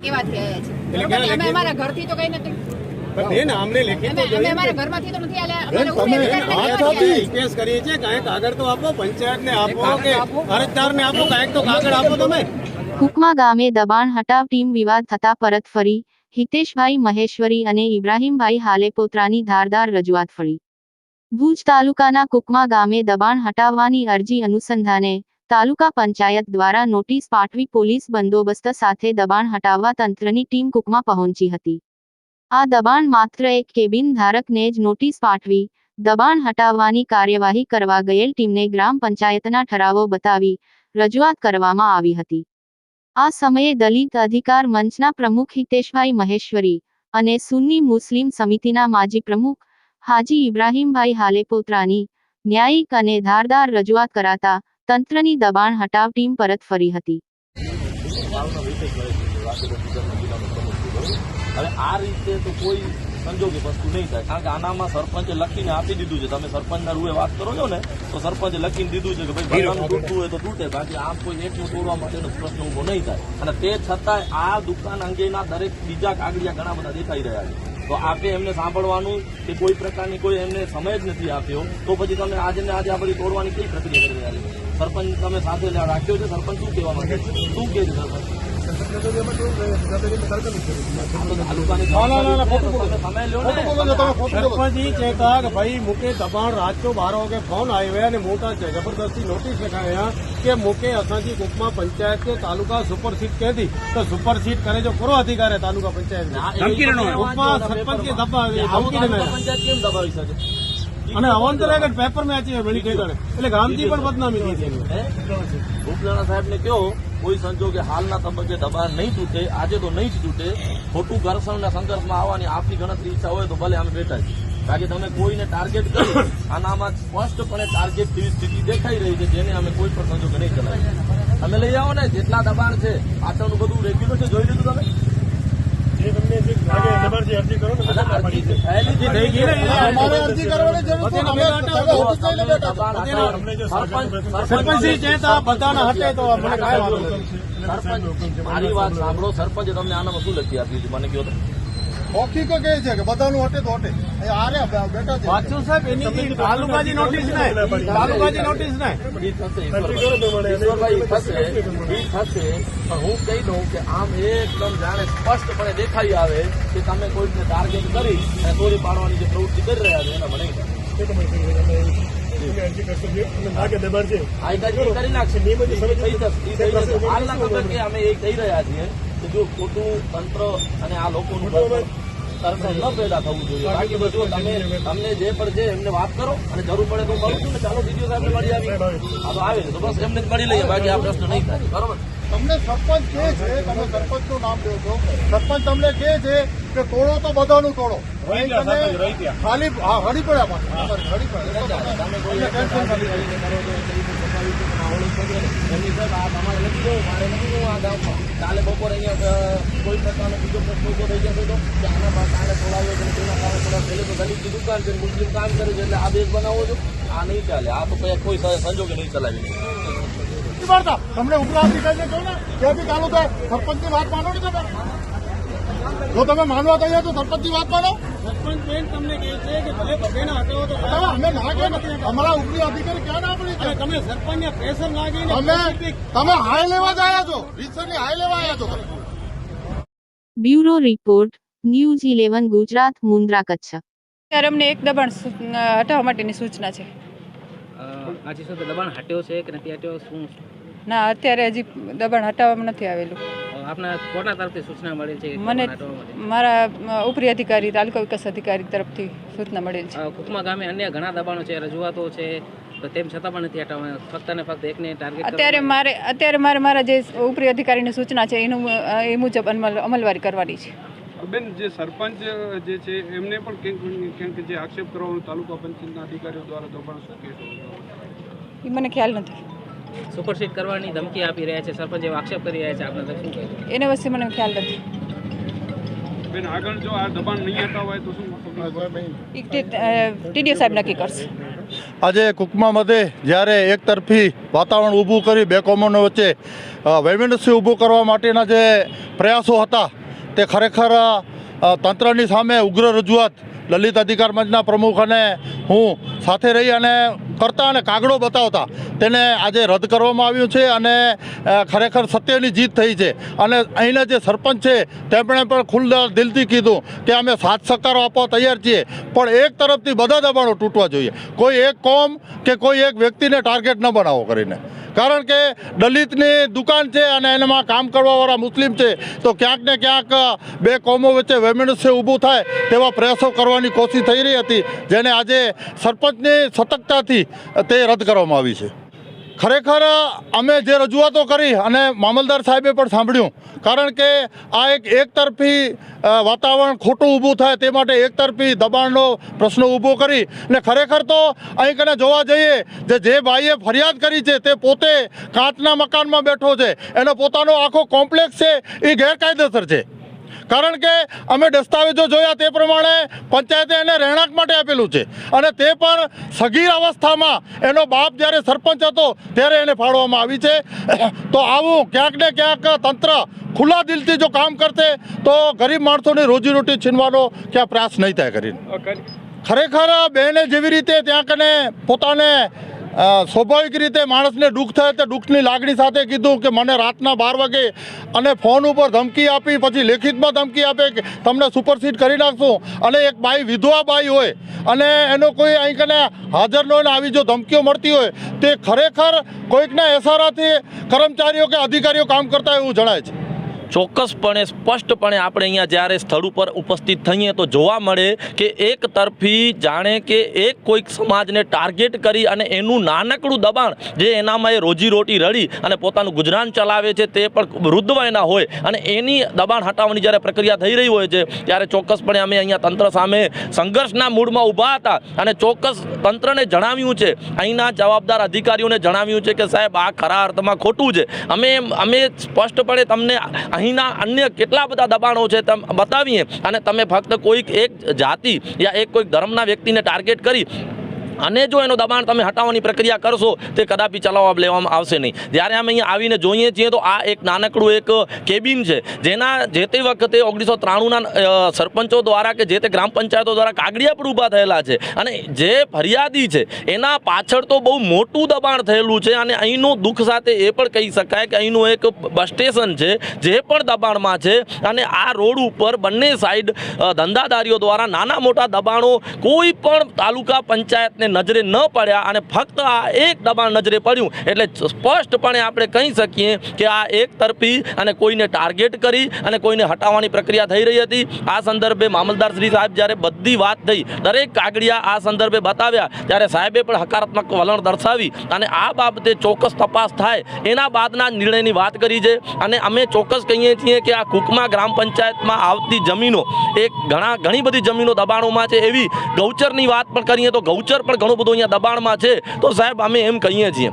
એવાથી આવ્યા છે. એટલે બરોબર ને? ક્યાં અમે અમારા ઘરથી તો કઈ નથી. બેન આમને લેખિત તો જોઈએ અમારા ઘરમાંથી તો નથી આલ્યા. બેન અમારા તમે ઉપરી અધિકારીને હાથ આપી. આવ્યા કરીએ છીએ કાંઈક કાગળ તો આપો પંચાયતને આપો કે અરજદારને આપો કાંઈક તો કાગળ આપો તમે. કુકમા ગામે દબાણ હટાવ ટીમ વિવાદ થતા પરત ફરી. હિતેશભાઈ મહેશ્વરી અને ઇબ્રાહીમભાઈ હાલેપોત્રાની ધારદાર રજૂઆત ફળી ભુજ તાલુકાના કુકમા ગામે દબાણ હટાવવાની અરજી અનુસંધાને તાલુકા પંચાયત દ્વારા નોટિસ પાઠવી પોલીસ બંદોબસ્ત સાથે દબાણ હટાવવા તંત્રની ટીમ કુકમા પહોંચી હતી. આ દબાણ માત્ર એક કેબિન ધારકને જ નોટિસ પાઠવી, દબાણ હટાવવાની કાર્યવાહી કરવા ગયેલ ટીમને ગ્રામ પંચાયતના ઠરાવો બતાવી રજૂઆત કરવામાં આવી હતી. આ સમયે દલિત અધિકાર મંચના પ્રમુખ હિતેશભાઈ મહેશ્વરી અને સુન્ની મુસ્લિમ સમિતિના માજી પ્રમુખ હાજી ઇબ્રાહીમભાઈ હાલેપોત્રાની ન્યાયિક અને ધારદાર રજૂઆત કરાતા તંત્રની દબાણ હટાવ ટીમ પરત ફરી હતી. હવે આ રીતે તો કોઈ સંજોગે વસ્તુ નહીં થાય કારણ કે આનામાં સરપંચે લખીને આપી દીધું છે. તમે સરપંચના રૂએ વાત કરો છો ને તો સરપંચે લખીને દીધું છે કે ભાઈ ભગવાન તૂટતું હોય તો તૂટે બાકી આમ કોઈ એકનું તોડવા માટેનો પ્રશ્ન ઊભો નહીં થાય. અને તે છતાંય આ દુકાન અંગેના દરેક બીજા કાગળિયા ઘણા બધા દેખાઈ રહ્યા છે. તો આપે એમને સાંભળવાનું કે કોઈ પ્રકારની કોઈ એમને સમય જ નથી આપ્યો, તો પછી તમે આજે ને આજે આ બધી તોડવાની કઈ પ્રક્રિયા કરી રહ્યા છે? સરપંચ તમે સાથે રાખ્યો છે? સરપંચ શું કહેવા માંગે છે? શું કહે છે સરપંચ? કહેતા કે ભાઈ મૂકે દબાણ ફોન આવ્યો અને મોટા છે જબરદસ્તી નોટિસ લખાયા કે મૂકે અસાંજી કુકમાં પંચાયત કે તાલુકા સુપર સીટ કહેતી તો સુપર સીટ કરે જો કરો અધિકાર તાલુકા પંચાયત કુકમાં સરપંચ કે દબાવી પંચાયત કેમ દબાવી શકે અને અવંતર પેપર મેચ મળી ગઈ એટલે ગામથી પણ બદનામી થઈ છે ભૂપલાણા સાહેબ ને કયો કોઈ સંજોગે હાલના તબક્કે દબાણ નહીં તૂટે, આજે તો નહીં જ તૂટે. ખોટું ઘર્ષણના સંઘર્ષમાં આવવાની આપની ગણતરી ઈચ્છા હોય તો ભલે અમે બેઠા છીએ કે તમે કોઈને ટાર્ગેટ કરી, આનામાં સ્પષ્ટપણે ટાર્ગેટ જેવી સ્થિતિ દેખાઈ રહી છે, જેને અમે કોઈ પણ સંજોગે નહીં ચલાવીએ. તમે લઈ આવો ને, જેટલા દબાણ છે, પાછળનું બધું રેગ્યુલર છે જોઈ લીધું તમે? જ ને અમારે અરજી કરવાની જરૂર સરપંચજી બધાના હટે તો મને કાંઈ વાંધો મારી વાત સાંભળો સરપંચે તમને આના શું લખી આપ્યું હતી મને કહો તો મૌખિક છે કે બધાનું હટે તો હટે આરે બેઠા છે વાંચો સાહેબ એની તાલુકાજી નોટિસ નહીં તાલુકાજી નોટિસ નહીં ઈ થશે ઈશ્વરભાઈ. ઈશ્વરભાઈ ઈ થશે ઈ થશે પણ હું કહી દઉં કે આમ એકદમ જાણે સ્પષ્ટપણે દેખાઈ આવે કે તમે કોઈને ટાર્ગેટ કરી અને તોડી પાડવાની જે પ્રવૃત્તિ કરી રહ્યા છો એના મને કરી નાખશે અમે એ કહી રહ્યા છીએ કે જો ખોટું તંત્ર અને આ લોકોનું ન પેદા થવું જોઈએ. બાકી બધું તમે તમને જે પણ છે એમને વાત કરો અને જરૂર પડે તો કરું છું ને ચાલો ડીડીઓ સાહેબને મળી આવી આ તો આવે તો બસ એમને જ મળી લઈએ. બાકી આ પ્રશ્ન નહીં થાય. બરોબર? તમને સરપંચ કહે છે તમે સરપંચનું નામ લ્યો છો. સરપંચ તમને કહે છે કે તોડો તો બધાનું તોડો. ખાલી હા હળી પડ્યા હળી ગામમાં. કાલે બપોરે અહીંયા કોઈ પ્રકારનો બીજો પ્રશ્ન ઊભો થઈ જતો હતો કે આના પાસે કાલે ખોલાવ્યો છે તેના કારણે થોડા પહેલે તો દલિતની દુકાન છે મુસ્લિમ કામ કરે છે એટલે આ દેશ બનાવો છો? આ નહીં ચાલે આ તો કોઈ કોઈ સંજોગે નહીં ચલાવી નથી મારતા તમને ઉપલા અધિકારીને કહો ને કે બી ચાલુ થાય. સરપંચની વાત માનો ને તમે? જો તમે માનવા તૈયાર તો સરપંચની વાત માનો. સરપંચ બેન તમને કહે છે કે ભલે બધાને હટાવો તો અમે ના કહે ને. અમારા ઉપરી અધિકારી ક્યાં ના પડી છે? તમે સરપંચને પ્રેશર લાગીને તમે તમે હાઈ લેવા જ આવ્યા છો. રીતસરની હાઈ લેવા આવ્યા છો bureau report News Eleven Gujarat Mundra Kutch. ત્યારે અમને એક દબાણ હટાવવા માટેની સૂચના છે. આજે શું દબાણ હટ્યો છે કે નથી હટ્યો? શું? ના અત્યારે હજી દબાણ હટાવવામાં નથી આવેલું. આપના કોના તરફથી સૂચના મળેલ છે મને? મારા ઉપરી અધિકારી તાલુકા વિકાસ અધિકારી તરફથી સૂચના મળેલ છે. કુકમા ગામે અન્ય ઘણા દબાણો છે રજૂઆતો છે તો તેમ છતાં પણ નથી હટાવવા ફક્ત ને ફક્ત એકને ટાર્ગેટ અત્યારે મારે અત્યારે મારે મારા જે ઉપરી અધિકારીની સૂચના છે એનું એ મુજબ અમલ અમલવારી કરવાની છે. બેન જે સરપંચ જે છે એમને પણ કેમ કે જે આક્ષેપ કરવાનો તાલુકા પંચાયતના અધિકારીઓ દ્વારા દબાણ શું કહેશો એ મને ખ્યાલ નથી. સુપરસીડ કરવાની ધમકી આપી રહ્યા છે સરપંચ એવો આક્ષેપ કરી રહ્યા છે આપણે શું કહેશો એના વિશે મને ખ્યાલ નથી. બેન આગળ જો આ દબાણ નહીં હટાવાય તો શું ટીડીઓ સાહેબ નક્કી કરશે. આજે કુકમા મધ્યે જ્યારે એકતરફી વાતાવરણ ઊભું કરી બે કોમનો વચ્ચે વેમેન્ડસી ઊભું કરવા માટેના જે પ્રયાસો હતા તે ખરેખર તંત્રની સામે ઉગ્ર રજૂઆત લલિત અધિકાર મંચના પ્રમુખ અને હું સાથે રહી અને કરતા અને કાગડો બતાવતા તેને આજે રદ કરવામાં આવ્યું છે અને ખરેખર સત્યની જીત થઈ છે. અને અહીંના જે સરપંચ છે, તેમણે પણ ખુલ્લા દિલથી કીધું કે અમે સાથ સહકારો આપવા તૈયાર છીએ, પણ એક તરફથી બધા દબાણો તૂટવા જોઈએ. કોઈ એક કોમ કે કોઈ એક વ્યક્તિને ટાર્ગેટ ન બનાવો કરીને. કારણ કે દલિતની દુકાન છે અને એનામાં કામ કરવાવાળા મુસ્લિમ છે, તો ક્યાંક ને ક્યાંક બે કોમો વચ્ચે વૈમનસ્ય ઊભું થાય તેવા પ્રયાસો કરવાની કોશિશ થઈ રહી હતી, જેને આજે સરપંચની સતર્કતાથી તે રદ કરવામાં આવી છે. ખરેખર, અમે જે રજૂઆતો કરી અને મામલદાર સાહેબે પણ સાંભળ્યું, કારણ કે આ એક એકતરફી વાતાવરણ ખોટું ઊભું થાય તે માટે એકતરફી દબાણનો પ્રશ્ન ઊભો કરી ને ખરેખર તો અહીં કને જોવા જઈએ જે જે ભાઈએ ફરિયાદ કરી છે તે પોતે કાચના મકાનમાં બેઠો છે. એનો પોતાનો આખો કોમ્પ્લેક્સ છે, એ ગેરકાયદેસર છે. કારણ કે અમે દસ્તાવેજો જોયા તે પ્રમાણે પંચાયતે એને રહેણાંક માટે આપેલું છે. અને તે પણ સગીર અવસ્થામાં એનો બાપ જ્યારે સરપંચ હતો ત્યારે એને ફાળવામાં આવી છે. તો આવું ક્યાંક ને ક્યાંક તંત્ર ખુલ્લા દિલથી જો કામ કરશે તો ગરીબ માણસોની રોજીરોટી છીનવાનો ક્યાં પ્રયાસ નહીં થાય કરીને. કરી- ખરેખર બહેને જેવી રીતે ત્યાં કને પોતાને સ્વાભાવિક રીતે માણસને દુઃખ થાય તે દુઃખની લાગણી સાથે કીધું કે મને રાતના બાર વાગે અને ફોન ઉપર ધમકી આપી, પછી લેખિતમાં ધમકી આપે કે તમને સુપરસીડ કરી નાખશું. અને એક બાઈ વિધવા બાઈ હોય અને એનો કોઈ અહીં કને હાજર ન હોય આવી જો ધમકીઓ મળતી હોય, તે ખરેખર કોઈકના એસારાથી કર્મચારીઓ કે અધિકારીઓ કામ કરતા એવું જણાય છે. ચોક્કસપણે, સ્પષ્ટપણે આપણે અહીંયા જ્યારે સ્થળ ઉપર ઉપસ્થિત થઈએ તો જોવા મળે કે એક તરફી જાણે કે એક કોઈક સમાજને ટાર્ગેટ કરી અને એનું નાનકડું દબાણ જે એનામાં એ રોજીરોટી રળી અને પોતાનું ગુજરાન ચલાવે છે તે પણ વૃદ્ધ વયના હોય અને એની દબાણ હટાવવાની જ્યારે પ્રક્રિયા થઈ રહી હોય છે, ત્યારે ચોક્કસપણે અમે અહીંયા તંત્ર સામે સંઘર્ષના મૂડમાં ઊભા હતા અને ચોક્કસ તંત્રને જણાવ્યું છે, અહીંના જવાબદાર અધિકારીઓને જણાવ્યું છે કે સાહેબ આ ખરા અર્થમાં ખોટું છે. અમે અમે સ્પષ્ટપણે તમને અહીંના અન્ય કેટલા બધા દબાણો છે તમે બતાવીએ. અને તમે ફક્ત કોઈક એક જાતિ યા એક કોઈક ધર્મના વ્યક્તિને ટાર્ગેટ કરી અને જો એનો દબાણ તમે હટાવવાની પ્રક્રિયા કરશો, તે કદાપી ચલાવવા લેવામાં આવશે નહીં. જ્યારે અમે અહીંયા આવીને જોઈએ છીએ તો આ એક નાનકડું એક કેબિન છે, જેના જે તે વખતે ઓગણીસો ત્રાણુંના સરપંચો દ્વારા કે જે તે ગ્રામ પંચાયતો દ્વારા કાગડિયા પર ઊભા થયેલા છે. અને જે ફરિયાદી છે, એના પાછળ તો બહુ મોટું દબાણ થયેલું છે અને અહીંનું દુઃખ સાથે એ પણ કહી શકાય કે અહીંનું એક બસ સ્ટેશન છે, જે પણ દબાણમાં છે. અને આ રોડ ઉપર બંને સાઈડ ધંધાદારીઓ દ્વારા નાના મોટા દબાણો કોઈ પણ તાલુકા પંચાયતને નજરે ન પડ્યા અને ફક્ત આ એક દબાણ નજરે પડ્યું. એટલે સ્પષ્ટપણે આપણે કહી શકીએ કે આ એક તરફી અને કોઈને ટાર્ગેટ કરી અને કોઈને હટાવવાની પ્રક્રિયા થઈ રહી હતી. આ સંદર્ભે મામલદાર શ્રી સાહેબ જ્યારે બધી વાત થઈ, દરેક કાગડિયા આ સંદર્ભે બતાવ્યા, ત્યારે સાહેબે પણ હકારાત્મક વલણ દર્શાવી અને આ બાબતે ચોક્કસ તપાસ થાય. એના બાદના નિર્ણયની વાત કરી છે. અને અમે ચોક્કસ કહીએ છીએ કે આ કુકમા ગ્રામ પંચાયતમાં આવતી જમીનો, એક ઘણા ઘણી બધી જમીનો દબાણોમાં છે એવી ગૌચરની વાત પણ કરીએ તો ગૌચર પણ ઘણું બધું અહીંયા દબાણમાં છે. તો સાહેબ અમે એમ કહીએ છીએ.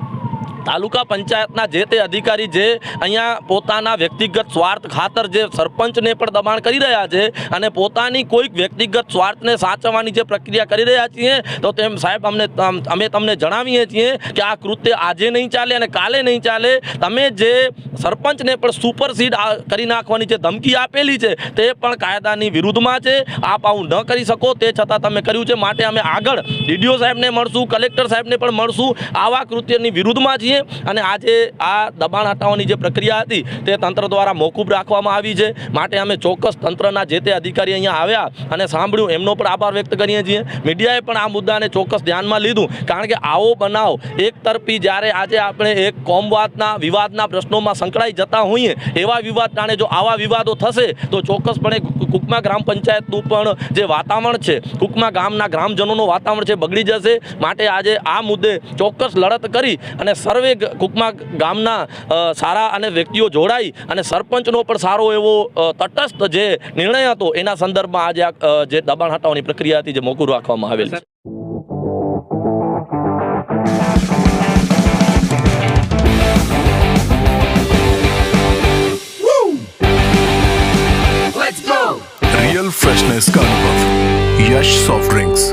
તાલુકા પંચાયતના જે તે અધિકારી જે અહીંયા પોતાના વ્યક્તિગત સ્વાર્થ ખાતર જે સરપંચને પણ દબાણ કરી રહ્યા છે અને પોતાની કોઈક વ્યક્તિગત સ્વાર્થને સાચવવાની જે પ્રક્રિયા કરી રહ્યા છીએ, તો તેમ સાહેબ અમને અમે તમને જણાવીએ છીએ કે આ કૃત્ય આજે નહીં ચાલે અને કાલે નહીં ચાલે. તમે જે સરપંચને પણ સુપરસીડ કરી નાખવાની જે ધમકી આપેલી છે, તે પણ કાયદાની વિરુદ્ધમાં છે. આપ આવું ન કરી શકો, તે છતાં તમે કર્યું છે. માટે અમે આગળ ડીડીઓ સાહેબને મળશું, કલેક્ટર સાહેબને પણ મળશું. આવા કૃત્યની વિરુદ્ધમાં છીએ. અને આજે આ દબાણ હટાવવાની જે પ્રક્રિયા હતી તે તંત્ર દ્વારા મોકૂફ રાખવામાં આવી છે. માટે અમે ચોક્કસ તંત્રના જે તે અધિકારી અહીંયા આવ્યા અને સાંભળ્યું, એમનો પણ આભાર વ્યક્ત કરીએ છીએ. મીડિયાએ પણ આ મુદ્દાને ચોક્કસ ધ્યાનમાં લીધું, કારણ કે આવો બનાવ એક તરફી જ્યારે આજે આપણે એક કોમવાદના, વિવાદના પ્રશ્નોમાં સંકળાઈ જતા હોઈએ, એવા વિવાદ ટાણે જો આવા વિવાદો થશે, તો ચોક્કસપણે કુકમા ગ્રામ પંચાયતનું પણ જે વાતાવરણ છે, કુકમા ગામના ગ્રામજનોનું વાતાવરણ છે બગડી જશે. માટે આજે આ મુદ્દે ચોક્કસ લડત કરી અને સર્વે સર્વે કુકમા ગામના સારા અને વ્યક્તિઓ જોડાઈ અને સરપંચનો પણ સારો એવો તટસ્થ જે નિર્ણય હતો, એના સંદર્ભમાં આજે જે દબાણ હટાવવાની પ્રક્રિયા હતી, જે મોકૂફ રાખવામાં આવેલ છે. રિયલ ફ્રેશનેસ કા યશ સોફ્ટ ડ્રિંક્સ